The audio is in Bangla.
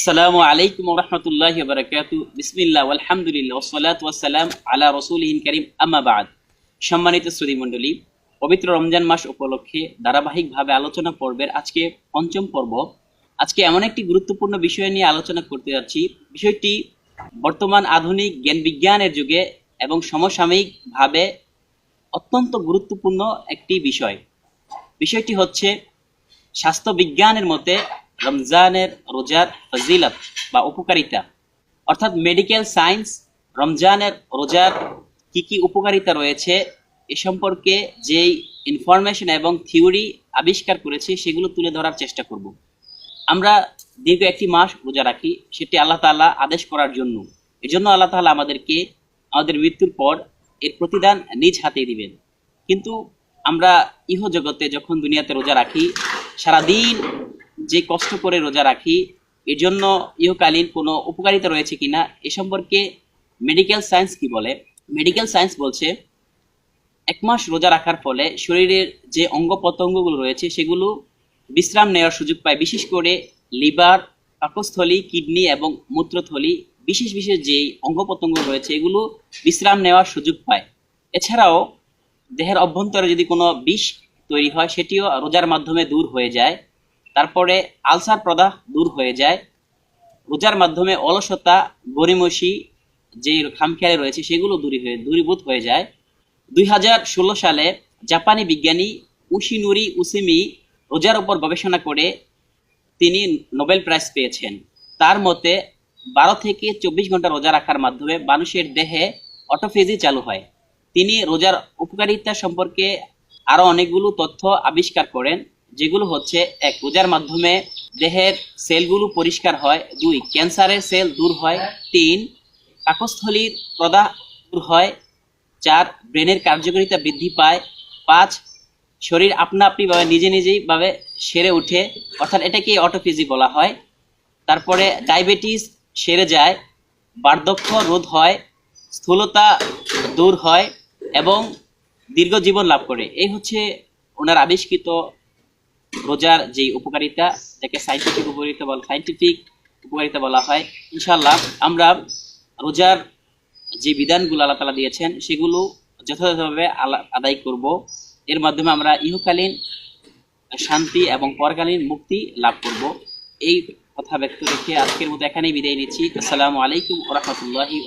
আসসালামু আলাইকুম রহমতুল্লাহ বারকাতু। বিসমিল্লাহ আলহামদুলিল্লাহ ওসলাত ওয়াসালাম আলা রসুলহিন করিম, আম্মা সম্মানিত শ্রুতি পবিত্র রমজান মাস উপলক্ষে ধারাবাহিকভাবে আলোচনা পর্বের আজকে পঞ্চম পর্ব। আজকে এমন একটি গুরুত্বপূর্ণ বিষয় নিয়ে আলোচনা করতে যাচ্ছি। বিষয়টি বর্তমান আধুনিক জ্ঞান বিজ্ঞানের যুগে এবং সমসাময়িকভাবে অত্যন্ত গুরুত্বপূর্ণ একটি বিষয়। বিষয়টি হচ্ছে স্বাস্থ্য বিজ্ঞানের মতে রমজানের রোজার ফজিলত বা উপকারিতা। অর্থাৎ মেডিকেল সায়েন্স রমজানের রোজার কি কি উপকারিতা রয়েছে এ সম্পর্কে যেই ইনফরমেশন এবং থিওরি আবিষ্কার করেছে সেগুলো তুলে ধরার চেষ্টা করব। আমরা দীর্ঘ একটি মাস রোজা রাখি, সেটি আল্লাহ তাআলা আদেশ করার জন্য। এজন্য আল্লাহ তাআলা আমাদেরকে, আমাদের মৃত্যুর পর এর প্রতিদান নিজ হাতে দিবেন। কিন্তু আমরা ইহ জগতে যখন দুনিয়াতে রোজা রাখি, সারাদিন যে কষ্ট করে রোজা রাখি এর জন্য ইহকালীন কোনো উপকারিতা রয়েছে কিনা, এ সম্পর্কে মেডিকেল সায়েন্স কি বলে? মেডিকেল সায়েন্স বলছে, এক মাস রোজা রাখার ফলে শরীরের যে অঙ্গ প্রত্যঙ্গগুলো রয়েছে, সেগুলো বিশ্রাম নেওয়ার সুযোগ পায়। বিশেষ করে লিভার, পাকস্থলী, কিডনি এবং মূত্রথলি, বিশেষ বিশেষ যে অঙ্গ প্রত্যঙ্গ রয়েছে, এগুলো বিশ্রাম নেওয়ার সুযোগ পায়। এছাড়াও দেহের অভ্যন্তরে যদি কোনো বিষ তৈরি হয়, সেটিও রোজার মাধ্যমে দূর হয়ে যায়। তারপরে আলসার প্রদাহ দূর হয়ে যায়। রোজার মাধ্যমে অলসতা গরিমসি যে খামখেয়ালি রয়েছে, সেগুলো দূরী হয়ে, দূরীভূত হয়ে যায়। দুই হাজার ষোলো সালে জাপানি বিজ্ঞানী উশিনুরি উসিমি রোজার উপর গবেষণা করে তিনি নোবেল প্রাইজ পেয়েছেন। তার মতে, বারো থেকে চব্বিশ ঘণ্টা রোজা রাখার মাধ্যমে মানুষের দেহে অটোফেজি চালু হয়। তিনি রোজার উপকারিতা সম্পর্কে আরও অনেকগুলো তথ্য আবিষ্কার করেন। যেগুলো হচ্ছে, এক রোজার মাধ্যমে দেহের সেলগুলো পরিষ্কার হয়। দুই, ক্যান্সারের সেল দূর হয়। তিন পাকস্থলীর প্রদাহ দূর হয়। চার, ব্রেনের কার্যকারিতা বৃদ্ধি পায়। পাঁচ, শরীর আপনা আপনি ভাবে নিজে নিজেই ভাবে সেরে উঠে অর্থাৎ এটাকে অটোফিজি বলা হয়। তারপরে ডায়াবেটিস সেরে যায়, বার্ধক্য রোধ হয়, স্থূলতা দূর হয় এবং দীর্ঘ জীবন লাভ করে। এই হচ্ছে ওনার আবিষ্কৃত রোজার যে উপকারিতা, যাকে সাইন্টিফিক উপকারিতা বলা সাইন্টিফিক উপকারিতা বলা হয় ইনশাল্লাহ আমরা রোজার যে বিধানগুলো আল্লাহ তালা দিয়েছেন, সেগুলো যথাযথভাবে আদায় করব। এর মাধ্যমে আমরা ইহকালীন শান্তি এবং পরকালীন মুক্তি লাভ করব। এই কথা ব্যক্ত রেখে আজকের মতো এখানেই বিদায় নিচ্ছি। আসসালামু আলাইকুম রহমতুল্লাহি